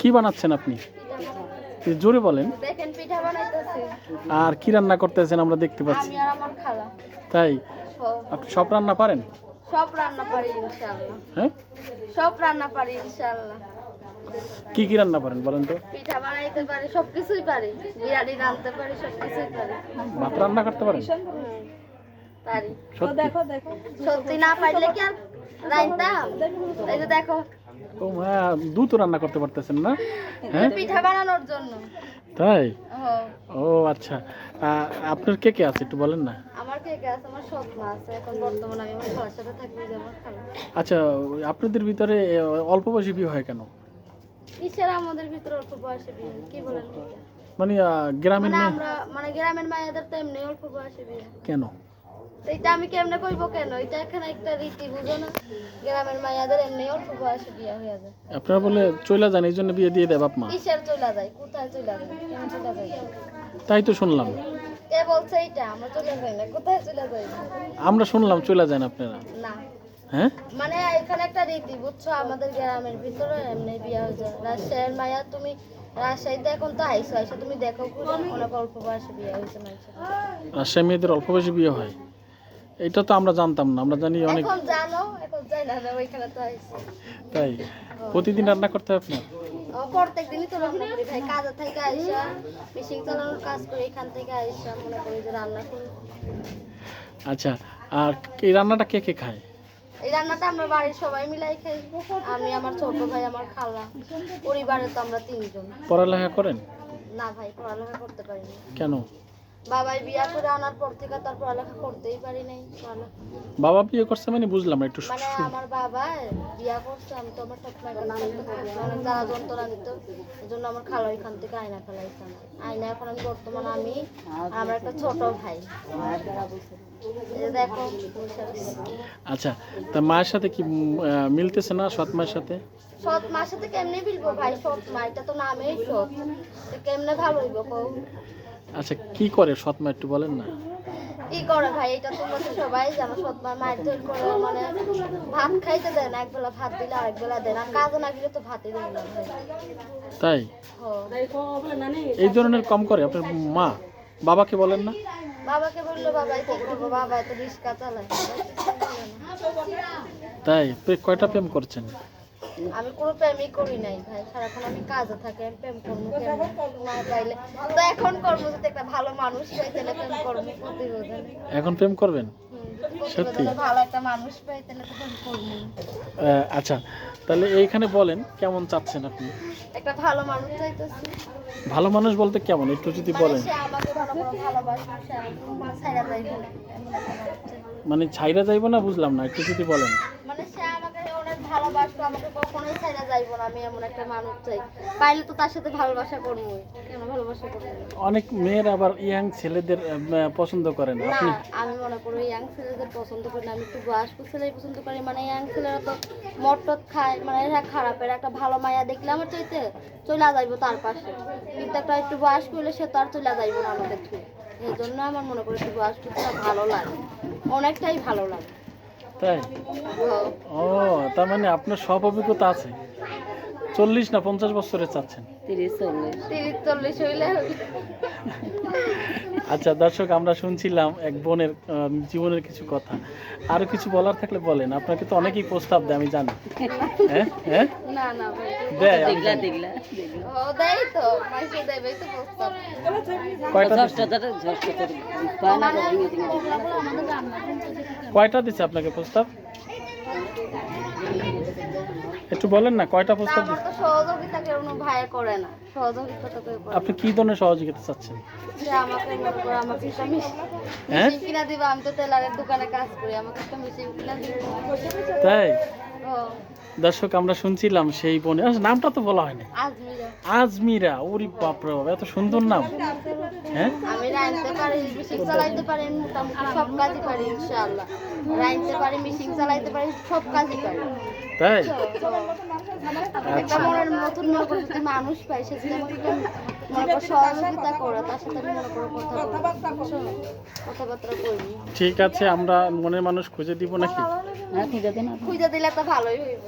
কি বানাচ্ছেন আপনি? জোরে বলেন। দেখেন পিঠা বানাইতেছি। আর কি রান্না করতেছেন আমরা দেখতে পাচ্ছি। আমি আর আমার খালা। তাই? সব- আপনি সব রান্না পারেন? সব রান্না পারি ইনশাআল্লাহ। হ্যাঁ? সব রান্না পারি ইনশাআল্লাহ। কি কি রান্না পারেন বলেন তো? পিঠা বানাইতে পারি সব কিছুই পারি। বিরিয়ানি রাঁধতে পারি সব কিছুই পারি। ভাত রান্না করতে পারেন? পারি। সত্যি? সত্যি না পারলে কি আর রাইতাম এই যে দেখো ও হ্যাঁ দুধ রান্না করতে পারতেছেন না? হ্যাঁ? পিঠা বানানোর জন্য। তাই? ও ও আচ্ছা। আপনার কে কে আছে একটু বলেন না? আমার কে কে আছে? আমার আছে। এখন বর্তমানে আমি আমার খালার সাথে থাকি আমার খালা আচ্ছা আপনাদের ভিতরে অল্প বয়সী বিয়ে হয় কেন? কিসের আমাদের ভিতরে অল্প বয়সে বিয়ে কি বলেন? মানে গ্রামের মানে আমরা মানে গ্রামের মায়েদের তো এমনি অল্প বয়সে বিয়ে কেন? তো এটা আমি কেমনে কইব কেন? এটা এখানে একটা রীতি বুঝো না? গ্রামের মায়েদের এমনি অল্প বয়সে বিয়ে হয়ে যায়। আপনারা বলে চলে যান এই জন্য বিয়ে দিয়ে দেয় বাপ মা। কিসের চলে যায়? কোথায় চলে যায়? কেন চলে যায়? তাই তো শুনলাম। কে বলছে এইটা আমরা চলে যাই না। কোথায় চলে যাই? আমরা শুনলাম চলে যান আপনারা। না। হ্যাঁ? মানে এখানে একটা রীতি বুঝছ? আমাদের গ্রামের ভিতরে এমনি বিয়ে হয়ে যায়। রাজশাহীর মায়া তুমি রাজশাহীতে এখন তো আইসো আইসো তুমি দেখো অনেক অল্প বয়সে বিয়ে হয়েছে মানুষের রাজশাহী মেয়েদের অল্প বয়সে বিয়ে হয়? এটা তো আমরা জানতাম না আমরা জানি অনেক এখন জানো এখন যাই না না, ওইখানে তো আইসো তাই? প্রতিদিন রান্না করতে হয় আপনার? প্রত্যেক দিনই তো রান্না করি ভাই। কাজে থেকে আইসা মেশিন চালানোর কাজ করি এখান থেকে আইসা মনে করি যে রান্না করি। আচ্ছা আর এই রান্নাটা কে কে খায়? এই রান্নাটা আমরা বাড়ির সবাই মিলাই খাই। আমি আমার ছোট ভাই আমার খালা। পরিবারে তো আমরা তিনজন। পড়ালেখা করেন? না ভাই পড়ালেখা করতে পারিনি কেন? বাবাই বিয়া করে আনার পর থেকে তার পড়ালেখা করতেই পারি নাই বাবা বিয়ে করছে মানে বুঝলাম একটু মানে আমার বাবা বিয়া করছে আমি তো আমার সবসময় অনেক জ্বালা যন্ত্রণা দিত এই জন্য আমার খালা এখান থেকে আয়না ফেলাইছে আয়না এখন আমি বর্তমান আমি আমার একটা ছোট ভাই। দেখো আচ্ছা তা মায়ের সাথে কি মিলতেছে না সৎ মায়ের সাথে? সৎ মার সাথে কেমনে বিলবো ভাই? সৎ মা এটা তো নামেই সৎ। কেমনে ভালো হইব কও? আচ্ছা কি করে? সৎ মা একটু বলেন না। কি করে ভাই? এটা তোমরা তো সবাই জানো সৎ মা মায়ের ধর করে মানে ভাত খাইতে দেয় না একবেলা ভাত দিলে আরেক বেলা দেয় না। কাজে না গেলে তো ভাতই দেয় না। তাই? এই ধরনের কম করে? আপনার মা? বাবাকে বলেন না। বাবাকে বলল বাবাই কি করব? বাবা তো রিক্সা চালায়। তাই? কয়টা প্রেম করছেন? আমি কোনো প্রেমই করি নাই ভাই। সারাক্ষণ আমি কাজে থাকি আমি প্রেম করব না। পাইলে তো এখন করব যদি একটা ভালো মানুষ পাই তাহলে প্রেম করব প্রতিবেদন এখন প্রেম করবেন? সত্যি? ভালো একটা মানুষ পাই তাহলে তো প্রেম করব। আচ্ছা তাহলে এইখানে বলেন কেমন চাচ্ছেন আপনি? একটা ভালো মানুষ চাইতেছি। ভালো মানুষ বলতে কেমন? একটু যদি মানে বলেন। মানে ছাইরা যাইবো না বুঝলাম না একটু যদি বলেন। আমাকে অনেক কখনোই ছাইড়া যাইবো না আমি এমন একটা মানুষ চাই। পাইলে তো তার সাথে ভালোবাসা করব কেন ভালোবাসা করব? অনেক মেয়ের আবার ইয়াং ছেলেদের পছন্দ না আপনি? আমি মনে করি ইয়াং ছেলেদের পছন্দ করি না আমি একটু বয়স্ক ছেলেই পছন্দ করি। মানে ইয়াং ছেলেরা তো মটট খায় মানে এরা খারাপের একটা ভালো মায়া দেখলে আমার চাইতে চলে যাইবো তার পাশে। কিন্তু একটা একটু বয়স্ক হলে সে তো আর চলে যাইবো না আমাদের এই জন্য আমার মনে করি একটু বয়স্ক ভালো লাগে অনেকটাই ভালো লাগে। তাই হ্যাঁ। ও তার মানে আপনার সব অভিজ্ঞতা আছে চল্লিশ না পঞ্চাশ বছরে চাচ্ছেন? আচ্ছা দর্শক আমরা শুনছিলাম এক বোনের জীবনের কিছু কথা। আরও কিছু বলার থাকলে বলেন আপনাকে তো অনেকেই প্রস্তাব দেয় আমি জানি। হ্যাঁ? হ্যাঁ? কয়টা দিছে? মানে কয়টা দিচ্ছে আপনাকে প্রস্তাব? একটু বলেন না কয়টা প্রস্তাব আমার তো সহযোগিতা কেউ ভাই করে না সহযোগিতা তো কেউ করে আপনি কি ধরনের সহযোগিতা চাচ্ছেন? যে আমাকে মনে করে আমাকে একটা হ্যাঁ? মেশিন কিনা দিবা আমি তো টেলারের দোকানে কাজ করি আমাকে একটা মেশিন কিনা দিবা। তাই? দর্শক আমরা শুনছিলাম সেই বোনে। আচ্ছা, নামটা তো বলা হয়নি। আজমিরা। ওরি বাপরে বাবা এত সুন্দর নাম। হ্যাঁ? আমি রাইনতে পারি মেশিন চালাইতে পারি সব কাজই পারি ইনশাআল্লাহ। রাইনতে পারি মেশিন চালাইতে পারি সব কাজই পারি। তাই? একটা মনের নতুন যদি মানুষ পাই যদি আমাকে কেউ করো সহযোগিতা করে তার সাথে আমি মনে করো কথা কথাবার্তা করবি ঠিক আছে আমরা মনের মানুষ খুঁজে দিব নাকি? খুঁজে দিলে তো ভালোই হইব।